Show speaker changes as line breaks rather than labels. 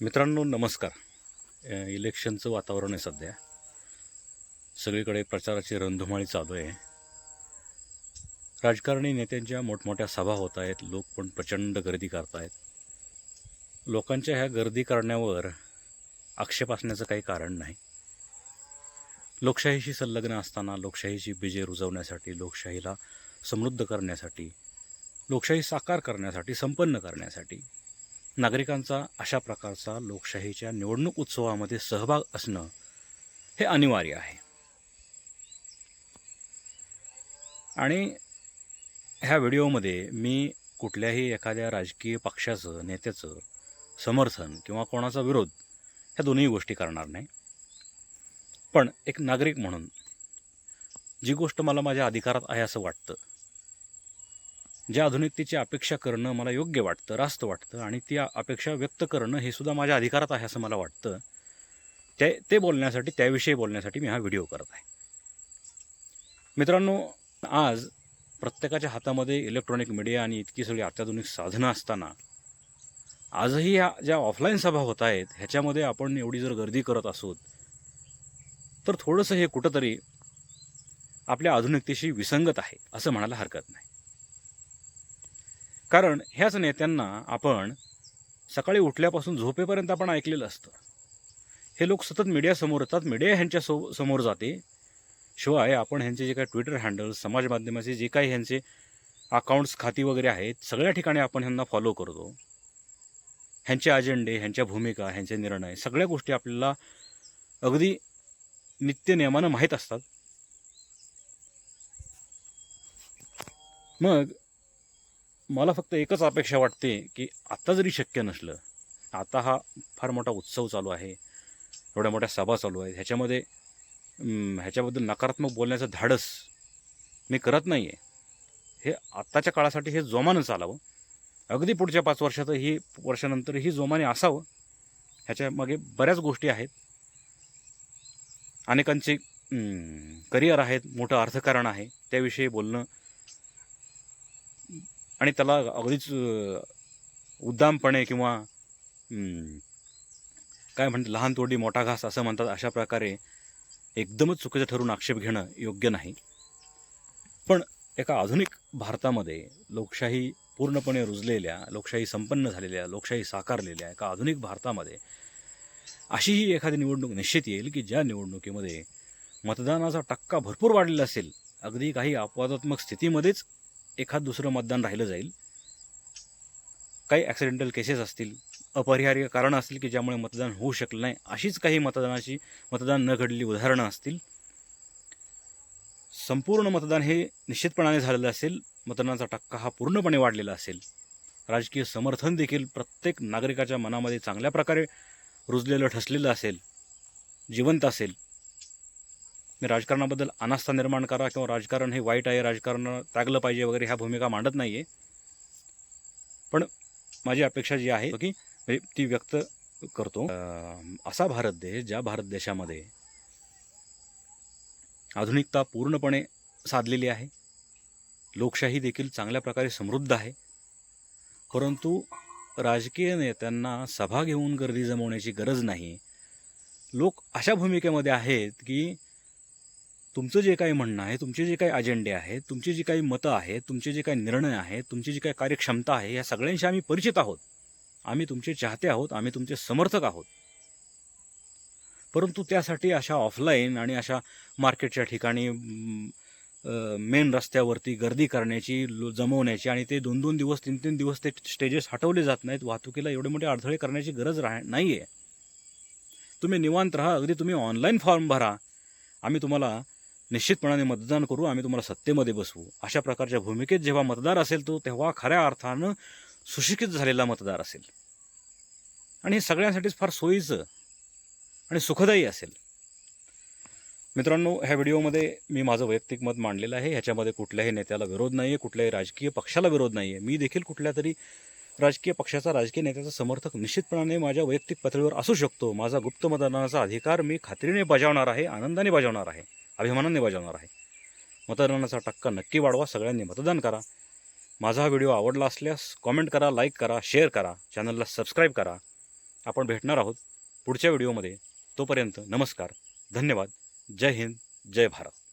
मित्रांनो नमस्कार. इलेक्शनचं वातावरण आहे सध्या. सगळीकडे प्रचाराची रणधुमाळी चालू आहे. राजकारणी नेत्यांच्या मोठमोठ्या सभा होत आहेत. लोक पण प्रचंड गर्दी करत आहेत लोकांच्या ह्या गर्दी करण्यावर आक्षेप असण्याचं काही कारण नाही. लोकशाहीशी संलग्न असताना लोकशाहीची बीजे रुजवण्यासाठी लोकशाहीला समृद्ध करण्यासाठी लोकशाही साकार करण्यासाठी संपन्न करण्यासाठी नागरिकांचा अशा प्रकारचा लोकशाहीच्या निवडणूक उत्सवामध्ये सहभाग असणं हे अनिवार्य आहे. आणि ह्या व्हिडिओमध्ये मी कुठल्याही एखाद्या राजकीय पक्षाचं नेत्याचं समर्थन किंवा कोणाचा विरोध ह्या दोन्ही गोष्टी करणार नाही. पण एक नागरिक म्हणून जी गोष्ट मला माझ्या अधिकारात आहे असं वाटतं ज्या आधुनिकतेची अपेक्षा करणं मला योग्य वाटतं रास्त वाटतं आणि ती अपेक्षा व्यक्त करणं हे सुद्धा माझ्या अधिकारात आहे असं मला वाटतं ते ते बोलण्यासाठी त्याविषयी बोलण्यासाठी मी हा व्हिडिओ करत आहे. मित्रांनो आज प्रत्येकाच्या हातामध्ये इलेक्ट्रॉनिक मीडिया आणि इतकी सगळी अत्याधुनिक साधनं असताना आजही ह्या ज्या ऑफलाईन सभा होत आहेत ह्याच्यामध्ये आपण एवढी जर गर्दी करत असोत तर थोडंसं हे कुठंतरी आपल्या आधुनिकतेशी विसंगत आहे असं म्हणायला हरकत नाही. कारण ह्याच नेत्यांना आपण सकाळी उठल्यापासून झोपेपर्यंत आपण ऐकलेलं असतं. हे लोक सतत मीडियासमोर येतात मीडिया ह्यांच्या सो समोर जाते. शिवाय आपण ह्यांचे जे काही ट्विटर हँडल्स समाज माध्यमाचे जे काही ह्यांचे अकाउंट्स खाती वगैरे आहेत सगळ्या ठिकाणी आपण ह्यांना फॉलो करतो. ह्यांचे अजेंडे ह्यांच्या भूमिका ह्यांचे निर्णय सगळ्या गोष्टी आपल्याला अगदी नित्यनियमानं माहीत असतात. मग मला फक्त एकच अपेक्षा वाटते की आत्ता जरी शक्य नसलं आता हा फार मोठा उत्सव चालू आहे एवढ्या मोठ्या सभा चालू आहेत ह्याच्यामध्ये ह्याच्याबद्दल नकारात्मक बोलण्याचं धाडस मी करत नाही आहे हे आत्ताच्या काळासाठी हे जोमानं चालावं. अगदी पुढच्या पाच वर्षात ही वर्षानंतर ही जोमाने असावं. ह्याच्यामागे बऱ्याच गोष्टी आहेत. अनेकांचे करिअर आहेत मोठं अर्थकारण आहे. त्याविषयी बोलणं आणि त्याला अगदीच उद्दामपणे किंवा काय म्हणतात लहान तोडी मोठा घास असं म्हणतात अशा प्रकारे एकदमच चुकीचं ठरून आक्षेप घेणं योग्य नाही. पण एका आधुनिक भारतामध्ये लोकशाही पूर्णपणे रुजलेल्या लोकशाही संपन्न झालेल्या लोकशाही साकारलेल्या एका आधुनिक भारतामध्ये अशीही एखादी निवडणूक निश्चित येईल की ज्या निवडणुकीमध्ये मतदानाचा टक्का भरपूर वाढलेला असेल अगदी काही अपवादात्मक स्थितीमध्येच एखाद दुसरं मतदान राहिलं जाईल. काही ॲक्सिडेंटल केसेस असतील अपरिहार्य कारणं असतील की ज्यामुळे मतदान होऊ शकलं नाही अशीच काही मतदानाची मतदान न घडलेली उदाहरणं असतील. संपूर्ण मतदान हे निश्चितपणाने झालेलं असेल मतदानाचा टक्का हा पूर्णपणे वाढलेला असेल. राजकीय समर्थन देखील प्रत्येक नागरिकाच्या मनामध्ये चांगल्या प्रकारे रुजलेलं ठसलेलं असेल जिवंत असेल. राजकारणाबद्दल अनास्था निर्माण करा किंवा राजकारण हे वाईट आहे राजकारण त्यागलं पाहिजे वगैरे ह्या भूमिका मांडत नाही आहे पण माझी अपेक्षा जी आहे की म्हणजे ती व्यक्त करतो. असा भारत देश ज्या भारत देशामध्ये आधुनिकता पूर्णपणे साधलेली आहे लोकशाही देखील चांगल्या प्रकारे समृद्ध आहे परंतु राजकीय नेत्यांना सभा घेऊन गर्दी जमवण्याची गरज नाही. लोक अशा भूमिकेमध्ये आहेत की तुमचं जे काही म्हणणं आहे तुमचे जे काही अजेंडे आहेत तुमची जी काही मतं आहेत तुमचे जे काही निर्णय आहेत तुमची जी काही कार्यक्षमता आहे या सगळ्यांशी आम्ही परिचित आहोत. आम्ही तुमचे चाहते आहोत आम्ही तुमचे समर्थक आहोत. परंतु त्यासाठी अशा ऑफलाईन आणि अशा मार्केटच्या ठिकाणी मेन रस्त्यावरती गर्दी करण्याची लो- जमवण्याची आणि ते दोन दोन दिवस तीन तीन दिवस ते स्टेजेस हटवले जात नाहीत वाहतुकीला एवढे मोठे अडथळे करण्याची गरज राह नाही आहे तुम्ही निवांत राहा अगदी तुम्ही ऑनलाईन फॉर्म भरा. आम्ही तुम्हाला निश्चितपणाने मतदान करू आम्ही तुम्हाला सत्तेमध्ये बसवू. अशा प्रकारच्या भूमिकेत जेव्हा मतदार असेल तो तेव्हा खऱ्या अर्थानं सुशिक्षित झालेला मतदार असेल. आणि हे सगळ्यांसाठीच फार सोयीचं आणि सुखदायी असेल. मित्रांनो ह्या व्हिडिओमध्ये मी माझं वैयक्तिक मत मांडलेलं आहे. ह्याच्यामध्ये कुठल्याही नेत्याला विरोध नाही आहे कुठल्याही राजकीय पक्षाला विरोध नाही आहे मी देखील कुठल्या तरी राजकीय पक्षाचा राजकीय नेत्याचा समर्थक निश्चितपणाने माझ्या वैयक्तिक पातळीवर असू शकतो. माझा गुप्त मतदानाचा अधिकार मी खात्रीने बजावणार आहे आनंदाने बजावणार आहे. अभिमानाने बजावणार आहे. मतदानाचा टक्का नक्की वाढवा सगळ्यांनी मतदान करा. माझा हा व्हिडिओ आवडला असल्यास कॉमेंट करा लाईक करा शेअर करा. चॅनलला सबस्क्राईब करा. आपण भेटणार आहोत पुढच्या व्हिडिओमध्ये. तोपर्यंत नमस्कार धन्यवाद. जय हिंद जय भारत.